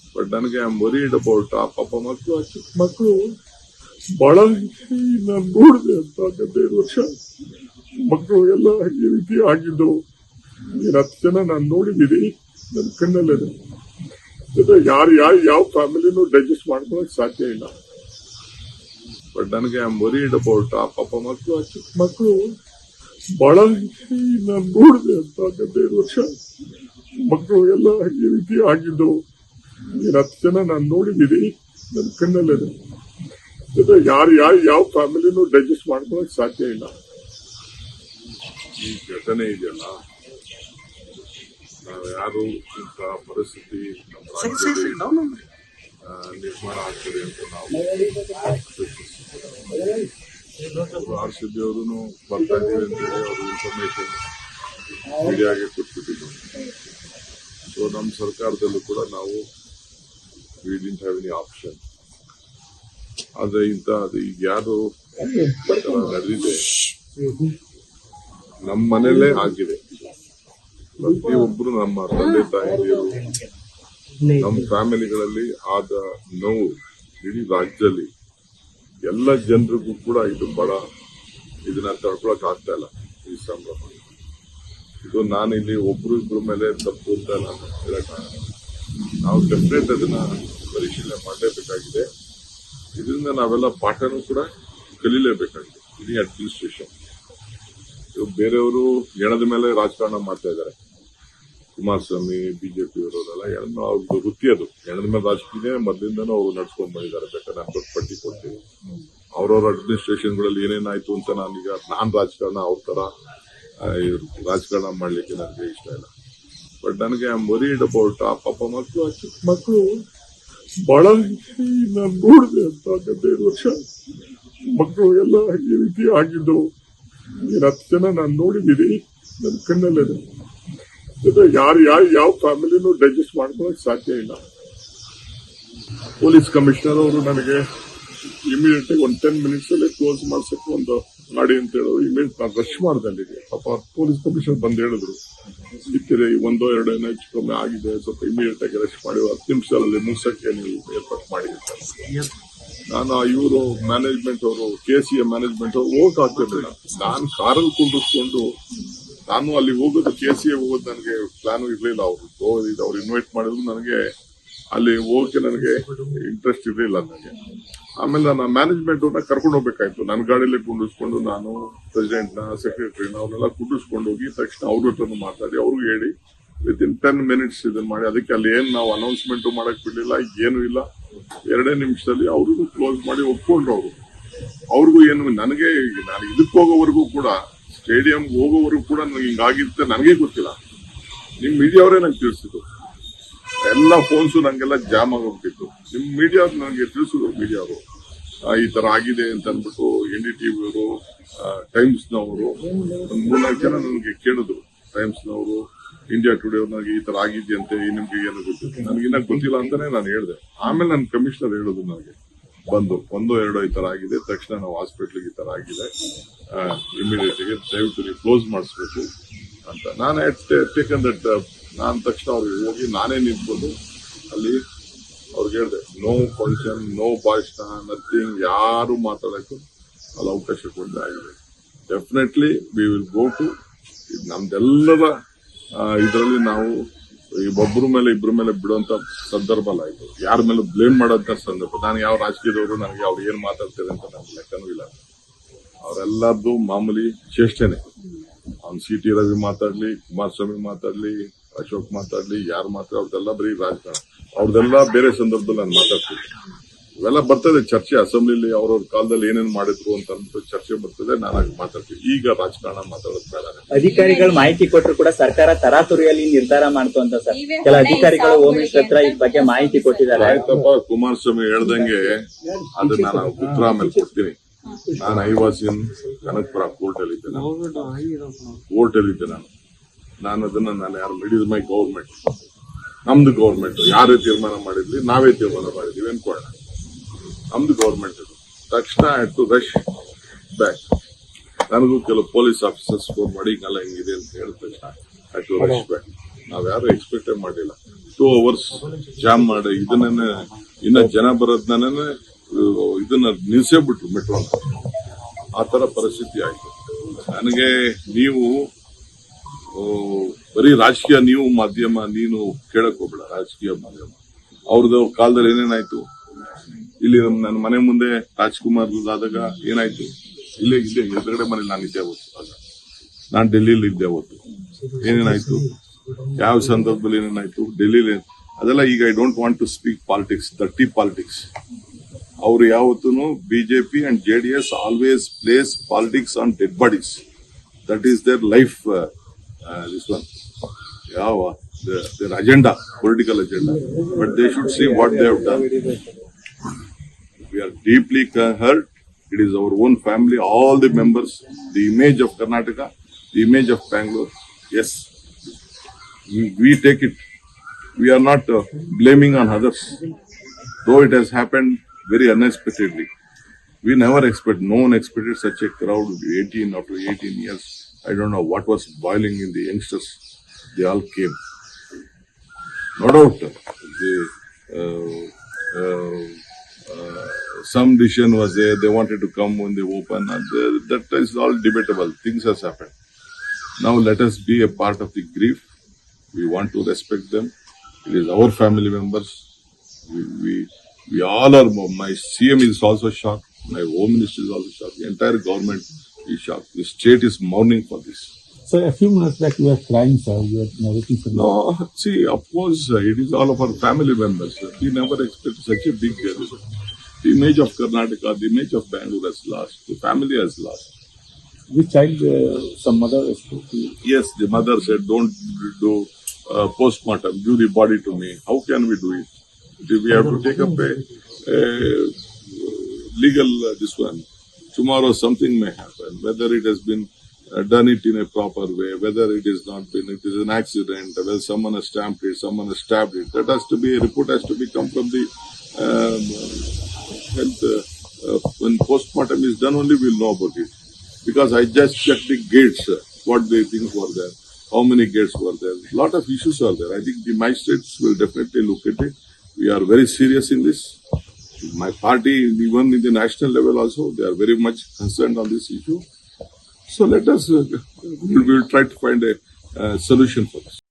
But ನನಗೆ I am worried about ಆ ಪಾಪ ಮಕ್ಕಳು ಆ ಚಿಕ್ಕ ಮಕ್ಕಳು ಬಹಳ ನಾನು ನೋಡಿದೆ ಅಂತ ಹದಿನೈದು ವರ್ಷ. ಮಕ್ಕಳು ಎಲ್ಲ ಈ ರೀತಿ ಆಗಿದ್ದು. ನೀನು ಹತ್ತು ಜನ ನಾನು ನೋಡಿದ್ದೀನಿ ನನ್ನ ಕಣ್ಣಲ್ಲಿದೆ ಯಾರು ಯಾರು ಯಾವ ಫ್ಯಾಮಿಲಿನೂ ಡೈಜೆಸ್ಟ್ ಮಾಡ್ಕೊಳಕ್ ಸಾಧ್ಯ ಇಲ್ಲ. ಬಟ್ ನನಗೆ ಐ ಆಮ್ ವರಿಡ್ ಅಬೌಟ್ ಆ ಪಾಪ ಮಕ್ಕಳು ಆ ಚಿಕ್ಕ ಮಕ್ಕಳು ಬಹಳ ನಾನು ನೋಡಿದೆ ಅಂತ ಹದಿನೈದು ವರ್ಷ. ಮಕ್ಕಳು ಎಲ್ಲ ಈ ರೀತಿ ಆಗಿದ್ದು. ನೀನು ಹತ್ತು ಜನ ನಾನು ನೋಡಿದ್ದೀನಿ ನನ್ನ ಕಣ್ಣಲ್ಲಿದೆ. ಜೊತೆ ಯಾರು ಯಾರು ಯಾವ ಫ್ಯಾಮಿಲಿನೂ ಡೈಜೆಸ್ಟ್ ಮಾಡ್ಕೊಳಕ್ ಸಾಧ್ಯ ಇಲ್ಲ. ಈ ಘಟನೆ ಇದೆಯಲ್ಲ ನಾವು ಯಾರು ಇಂಥ ಪರಿಸ್ಥಿತಿ ನಮ್ಮ ರಾಜ್ಯದಲ್ಲಿ ಆ, ನಿರ್ಮಾಣ ಆಗ್ತದೆ ಅಂತ ನಾವು ಆರ್ ಸಿ ಬಿ ಅವರು ಬರ್ತಾ ಇದ್ದೀವಿ ಅಂತೇಳಿ ಅವರು ಇನ್ಫಾರ್ಮೇಶನ್ ಮೀಡಿಯಾಗೆ ಕೊಟ್ಬಿಟ್ಟಿದ್ರು. ಸೊ ನಮ್ಮ ಸರ್ಕಾರದಲ್ಲೂ ಕೂಡ ನಾವು V didn't have any option ಆದರೆ ಇಂಥ ಅದು ಈಗ ಯಾರು ನಡೆದಿದೆ, ನಮ್ಮ ಮನೆಯಲ್ಲೇ ಆಗಿದೆ. ಪ್ರತಿಯೊಬ್ಬರು ನಮ್ಮ ತಂದೆ ತಾಯಿಯರು, ನಮ್ಮ ಫ್ಯಾಮಿಲಿಗಳಲ್ಲಿ ಆದ ನೋವು ಇಡೀ ರಾಜ್ಯದಲ್ಲಿ, ಎಲ್ಲ ಜನರಿಗೂ ಕೂಡ ಇದು ಬಹಳ ಇದನ್ನ ತಡ್ಕೊಳಕ್ ಆಗ್ತಾ ಇಲ್ಲ ಈ ಸಂಭ್ರಮ ಇದು ನಾನು ಇಲ್ಲಿ ಒಬ್ರು ಇಬ್ರು ಮೇಲೆ ತಪ್ಪು ಅಂತ ನಾನು ಹೇಳಕ್ಕಾಗಲ್ಲ ನಾವು ಸೆಪ್ರೇಟ್ ಅದನ್ನ ಪರಿಶೀಲನೆ ಮಾಡಲೇಬೇಕಾಗಿದೆ. ಇದರಿಂದ ನಾವೆಲ್ಲ ಪಾಠನೂ ಕೂಡ ಕಲೀಲೇಬೇಕಾಗಿದೆ. ಇಡೀ ಅಡ್ಮಿನಿಸ್ಟ್ರೇಷನ್ ಇವಾಗ ಬೇರೆಯವರು ಎಣದ ಮೇಲೆ ರಾಜಕಾರಣ ಮಾಡ್ತಾ ಇದ್ದಾರೆ. ಕುಮಾರಸ್ವಾಮಿ, ಬಿಜೆಪಿ ಅವರೆಲ್ಲ ಎಣ್ಣು ಅವ್ರದ್ದು ವೃತ್ತಿ ಅದು. ಎಣದ ಮೇಲೆ ರಾಜಕೀಯ ಮೊದಲಿಂದನೂ ಅವರು ನಡ್ಸ್ಕೊಂಡ್ ಬಂದಿದ್ದಾರೆ. ಬೇಕಾದ್ರೆ ನಾನು ಪಟ್ಟಿ ಕೊಡ್ತೀನಿ. ಅವ್ರವ್ರ ಅಡ್ಮಿನಿಸ್ಟ್ರೇಷನ್ಗಳಲ್ಲಿ ಏನೇನಾಯ್ತು ಅಂತ ನಾನೀಗ ನಾನ್ ರಾಜಕಾರಣ ಅವ್ರ ತರ ರಾಜಕಾರಣ ಮಾಡ್ಲಿಕ್ಕೆ ನನಗೆ ಇಷ್ಟ ಇಲ್ಲ. ಬಟ್ ನನಗೆ ಐ ಆಮ್ ವರಿಡ್ ಅಬೌಟ್ ಆ ಪಾಪ ಮಕ್ಕಳು ಆ ಚಿಕ್ಕ ಮಕ್ಕಳು ಬಹಳ ನಾನು ನೋಡಿದೆ ಅಂತ ಹದಿನೈದು ವರ್ಷ. ಮಕ್ಕಳು ಎಲ್ಲ ಈ ರೀತಿ ಆಗಿದ್ದು, ನೀನು ಹತ್ತು ಜನ ನಾನು ನೋಡಿದ್ದೀನಿ ನನ್ನ ಕಣ್ಣಲ್ಲಿದೆ. ಯಾರು ಯಾರು, ಯಾವ ಫ್ಯಾಮಿಲಿನೂ ಡೈಜೆಸ್ಟ್ ಮಾಡ್ಕೊಳಕ್ ಸಾಧ್ಯ ಇಲ್ಲ. ಪೊಲೀಸ್ ಕಮಿಷನರ್ ಅವರು ನನಗೆ ಇಮಿಡಿಯೇಟ್ ಆಗಿ ಒಂದು ಟೆನ್ ಮಿನಿಟ್ಸ್ ಅಲ್ಲಿ ಕ್ಲೋಸ್ ಮಾಡ್ಸಕ್ಕೆ ಒಂದು ಮಾಡಿ ಅಂತ ಹೇಳೋರು ಇಮೇಲ್ ನಾನು ರಶ್ ಮಾಡ್ದೆ ಅಲ್ಲಿಗೆ. ಪಾಪ ಪೊಲೀಸ್ ಕಮಿಷನರ್ ಬಂದು ಹೇಳಿದ್ರು ಸಿಕ್ಕಿದೆ ಒಂದೋ ಎರಡೋ ಏನೋ ಹೆಚ್ಚು ಕಮ್ಮಿ ಆಗಿದೆ, ಸ್ವಲ್ಪ ಇಮಿಡಿಯೇಟ್ ಆಗಿ ರಶ್ ಮಾಡಿ, ಹತ್ತು ನಿಮಿಷದಲ್ಲಿ ಮುಗಿಸಕ್ಕೆ ನೀವು ಏರ್ಪಾಟ್ ಮಾಡಿ ನಾನು ಇವರು ಮ್ಯಾನೇಜ್ಮೆಂಟ್ ಅವರು ಕೆ ಸಿ ಎ ಮ್ಯಾನೇಜ್ಮೆಂಟ್ ಅವರು ಹೋಗಕ್ ಆಗ್ತಿರ್ಲಿಲ್ಲ. ನಾನು ಕಾರಲ್ಲಿ ಕುಂಡಿಸ್ಕೊಂಡು ನಾನು ಅಲ್ಲಿ ಹೋಗೋದು ಕೆ ಸಿ ಎ ಹೋಗೋದು ನನಗೆ ಪ್ಲಾನ್ ಇರಲಿಲ್ಲ. ಅವರು ಅವ್ರು ಇನ್ವೈಟ್ ಮಾಡಿದ್ರು, ನನಗೆ ಅಲ್ಲಿ ಹೋಗಕ್ಕೆ ನನಗೆ ಇಂಟ್ರೆಸ್ಟ್ ಇರಲಿಲ್ಲ ನನಗೆ. ಆಮೇಲೆ ನಾನು ಮ್ಯಾನೇಜ್ಮೆಂಟ್ ಕರ್ಕೊಂಡು ಹೋಗ್ಬೇಕಾಯ್ತು. ನನ್ನ ಗಾಡಿಯಲ್ಲಿ ಕುಂಡಿಸ್ಕೊಂಡು ನಾನು ಪ್ರೆಸಿಡೆಂಟ್ನ ಸೆಕ್ರೆಟರಿನ ಅವ್ರನ್ನೆಲ್ಲ ಕುಂಡಿಸ್ಕೊಂಡು ಹೋಗಿ ತಕ್ಷಣ ಅವ್ರ ಹತ್ರನೂ ಮಾತಾಡಿ, ಅವ್ರಿಗೆ ಹೇಳಿ ವಿತ್ ಇನ್ ಟೆನ್ ಮಿನಿಟ್ಸ್ ಇದನ್ನ ಮಾಡಿ, ಅದಕ್ಕೆ ಅಲ್ಲಿ ಏನ್ ನಾವು ಅನೌನ್ಸ್ಮೆಂಟ್ ಮಾಡಕ್ ಬಿಡಲಿಲ್ಲ, ಏನು ಇಲ್ಲ. ಎರಡೇ ನಿಮಿಷದಲ್ಲಿ ಅವ್ರಿಗೂ ಕ್ಲೋಸ್ ಮಾಡಿ ಒಪ್ಕೊಂಡ್ರು ಅವರು. ಅವ್ರಿಗೂ ಏನು, ನನಗೆ ನಾನು ಇದಕ್ಕೆ ಹೋಗೋವರೆಗೂ ಕೂಡ ಸ್ಟೇಡಿಯಂ ಹೋಗೋವರೆಗೂ ಕೂಡ ನನಗೆ ಹಿಂಗಾಗಿರುತ್ತೆ ನನಗೆ ಗೊತ್ತಿಲ್ಲ. ನಿಮ್ ಮೀಡಿಯಾವರೇ ನಂಗೆ ತಿಳಿಸಿದ್ರು. ಎಲ್ಲ ಫೋನ್ಸು ನಂಗೆಲ್ಲ ಜಾಮ್ ಆಗೋಗ್ಬಿಟ್ಟಿತ್ತು ನಿಮ್ ಮೀಡಿಯಾ ನನಗೆ ತಿಳಿಸಿದ್ರು ಮೀಡಿಯಾ ಅವರು. ಈ ತರ ಆಗಿದೆ ಅಂತ ಅಂದ್ಬಿಟ್ಟು ಎನ್ ಡಿ ಟಿವಿ ಅವರು ಟೈಮ್ಸ್ನವರು ಒಂದು ಮೂರ್ನಾಲ್ಕು ಜನ ನನಗೆ ಕೇಳಿದ್ರು. ಟೈಮ್ಸ್ನವರು ಇಂಡಿಯಾ ಟುಡೇ ನನಗೆ ಈ ತರ ಆಗಿದೆಯಂತೆ ನಿಮ್ಗೆ ಏನು ನನಗೆ ಇನ್ನ ಗೊತ್ತಿಲ್ಲ ಅಂತಾನೆ ನಾನು ಹೇಳಿದೆ. ಆಮೇಲೆ ನನ್ನ ಕಮಿಷನರ್ ಹೇಳಿದ್ರು ನನಗೆ, ಬಂದು, ಒಂದು ಎರಡೋ ಈ ತರ ಆಗಿದೆ, ತಕ್ಷಣ ನಾವು ಹಾಸ್ಪಿಟ್ಲಿಗೆ ಈ ತರ ಆಗಿದೆ. ಇಮಿಡಿಯೇಟ್ ಆಗಿ ದಯವಿಟ್ಟು ನೀವು ಕ್ಲೋಸ್ ಮಾಡಿಸ್ಬೇಕು ಅಂತ. ನಾನು ಟೇಕನ್ ದಟ್ ನಾನು ತಕ್ಷಣ ಅವ್ರಿಗೆ ಹೋಗಿ ನಾನೇ ನಿಂತ್ಕೊಂಡು ಅಲ್ಲಿ ಹೇಳಿದೆ no function no boys nothing ಯಾರು ಮಾತಾಡಕ್ಕೆ ಅಲ್ಲಿ ಅವಕಾಶ ಕೊಡದೆ ಆಗಿದೆ definitely we will go to ನಮ್ದೆಲ್ಲರ ಇದರಲ್ಲಿ ನಾವು ಒಬ್ಬರ ಮೇಲೆ ಇಬ್ಬರ ಮೇಲೆ ಬಿಡುವಂತ ಸಂದರ್ಭ ಅಲ್ಲ ಇದು. ಯಾರ ಮೇಲೆ ಬ್ಲೇಮ್ ಮಾಡೋಂತ ಸಂದರ್ಭ. ನಾನು ಯಾವ ರಾಜಕೀಯದವರು ನನಗೆ ಅವ್ರು ಏನ್ ಮಾತಾಡ್ತಾರೆ ಅಂತ ನನಗೆ ಲೆಕ್ಕನೂ ಇಲ್ಲ. ಅವರೆಲ್ಲರದ್ದು ಮಾಮೂಲಿ ಚೇಷ್ಟೆನೆ. ಅವ್ನು ಸಿ ಟಿ ರವಿ ಮಾತಾಡ್ಲಿ, ಕುಮಾರಸ್ವಾಮಿ ಮಾತಾಡ್ಲಿ, ಅಶೋಕ್ ಮಾತಾಡ್ಲಿ, ಯಾರು ಮಾತಾಡ ಅವ್ರದ್ದೆಲ್ಲ ಬರೀ ರಾಜಕಾರಣ. ಅವ್ರದೆಲ್ಲ ಬೇರೆ ಸಂದರ್ಭದಲ್ಲಿ ನಾನು ಮಾತಾಡ್ತೀನಿ ಇವೆಲ್ಲ ಬರ್ತದೆ ಚರ್ಚೆ ಅಸೆಂಬ್ಲಿಲಿ ಅವ್ರವ್ರ ಕಾಲದಲ್ಲಿ ಏನೇನ್ ಮಾಡಿದ್ರು ಅಂತ ಅಂದ್ಬಿಟ್ಟು ಚರ್ಚೆ ಬರ್ತದೆ ನಾನು ಆಗ ಮಾತಾಡ್ತೀನಿ. ಈಗ ರಾಜಕಾರಣ ಮಾತಾಡೋದು ಬೇಡ ಅಧಿಕಾರಿಗಳು ಮಾಹಿತಿ ಕೊಟ್ಟರು ಕೂಡ ಸರ್ಕಾರ ತರಾತುರಿಯಲ್ಲಿ ನಿರ್ಧಾರ ಮಾಡ್ತು ಅಂತ ಸರ್ ಕೆಲ ಅಧಿಕಾರಿಗಳು ಹೋಮ್ ಮಿನಿಸ್ಟರ್ ಹತ್ರ ಈ ಬಗ್ಗೆ ಮಾಹಿತಿ ಕೊಟ್ಟಿದ್ದಾರೆ. ಆಯ್ತಪ್ಪ ಕುಮಾರಸ್ವಾಮಿ ಹೇಳ್ದಂಗೆ ಅದು ನಾನು ಉತ್ತರ ಆಮೇಲೆ ಕೊಡ್ತೀನಿ. ನಾನು I was in Kanakapura court ಅಲ್ಲಿ ಇದ್ದೆ ನಾನು. ಕೋರ್ಟ್ ಅಲ್ಲಿ ಇದ್ದೆ ನಾನು. ನಾನು ಅದನ್ನ ನಾನು ಯಾರು ಇಟ್ ಮೈ ಗೌರ್ಮೆಂಟ್. ನಮ್ದು ಗೌರ್ಮೆಂಟ್ ಯಾರೇ ತೀರ್ಮಾನ ಮಾಡಿದ್ವಿ ನಾವೇ ತೀರ್ಮಾನ ಮಾಡಿದ್ವಿ ಅನ್ಕೊಳ್ಳೋಣ. ನಮ್ದು ಗೌರ್ಮೆಂಟ್ ಇದು. ತಕ್ಷಣ ಟು ರಶ್ ಬ್ಯಾಕ್ ನನಗೂ ಕೆಲವು ಪೊಲೀಸ್ ಆಫೀಸರ್ಸ್ ಫೋನ್ ಮಾಡಿ ಹಿಂಗೆಲ್ಲ ಹಿಂಗಿದೆ? ಅಂತ ಹೇಳಿದ ತಕ್ಷಣ ಟು ರಶ್ ಬ್ಯಾಕ್ ನಾವ್ ಯಾರು ಎಕ್ಸ್ಪೆಕ್ಟೇ ಮಾಡಿಲ್ಲ. ಟೂ ಅವರ್ಸ್ ಜಾಮ್ ಮಾಡಿ ಇದನ್ನ ಇನ್ನ ಜನ ಬರೋದನ್ನ ಇದನ್ನ ನಿಲ್ಸೇ ಬಿಟ್ರು ಮೆಟ್ರೋ. ಆ ತರ ಪರಿಸ್ಥಿತಿ ಆಯ್ತು. ನನಗೆ ನೀವು ಬರೀ ರಾಜಕೀಯ ನೀವು ಮಾಧ್ಯಮ, ನೀನು ಕೇಳಕ್ ಹೋಗ್ಬೇಡ, ರಾಜಕೀಯ ಮಾಧ್ಯಮ. ಅವ್ರದ್ದು ಕಾಲದಲ್ಲಿ ಏನೇನಾಯ್ತು? ಇಲ್ಲಿ ನನ್ನ ಮನೆ ಮುಂದೆ ರಾಜ್ಕುಮಾರ್ ಆದಾಗ ಏನಾಯ್ತು? ಇಲ್ಲೇ ಇಲ್ಲೇ ಎದುರುಗಡೆ ಮನೇಲಿ ನಾನು ಇದ್ದೆ ಅವತ್ತು. ಆಗ ನಾನು ಡೆಲ್ಲಿಲಿ ಇದ್ದೆ ಅವತ್ತು. ಏನೇನಾಯ್ತು? ಯಾವ ಸಂದರ್ಭದಲ್ಲಿ ಏನೇನಾಯ್ತು? ಡೆಲ್ಲಿಲಿ ಅದೆಲ್ಲ ಈಗ I don't want to speak politics ದಟ್ಟಿ politics ಅವರು ಯಾವತ್ತೂ BJP and J D S always plays politics on dead bodies that is their life Uh, this one. How, their, their agenda, political agenda. But they should see what they have done. We are deeply hurt. It is our own family, all the members, the image of Karnataka, the image of Bangalore. Yes, we, we take it. We are not uh, blaming on others, though it has happened very unexpectedly. We never expect, no one expected such a crowd 18 after 18 years. I don't know what was boiling in the youngsters. They all came. No doubt, the, uh, uh, uh, some decision was there. They wanted to come when they open, and uh, that is all debatable. Things has happened. Now let us be a part of the grief. We want to respect them. It is our family members. We we, we all are. My CM is also shocked. My home minister is also shocked. The entire government The state is mourning for this. So a few minutes back you were crying, sir. You were narrating for No, see, of course, uh, it is all of our family members. We never expected such a big uh, The image of Karnataka, the image of Bangalore has lost. The family has lost. Which child, uh, some mother spoke to you? Yes, the mother said, don't do uh, postmortem, give the body to me. How can we do it? We have to take up a, a legal uh, this one. Tomorrow something may happen, whether it has been uh, done it in a proper way, whether it is not been, it is an accident, whether someone has stamped it, someone has stabbed it. That has to be, a report has to be come from the um, health. Uh, uh, when postmortem is done, only we'll know about it. Because I just checked the gates, what the things were there, how many gates were there. A lot of issues are there. I think the magistrates will definitely look at it. We are very serious in this. My party, even in the national level also, they are very much concerned on this issue. So let us, uh, we will try to find a uh, solution for this.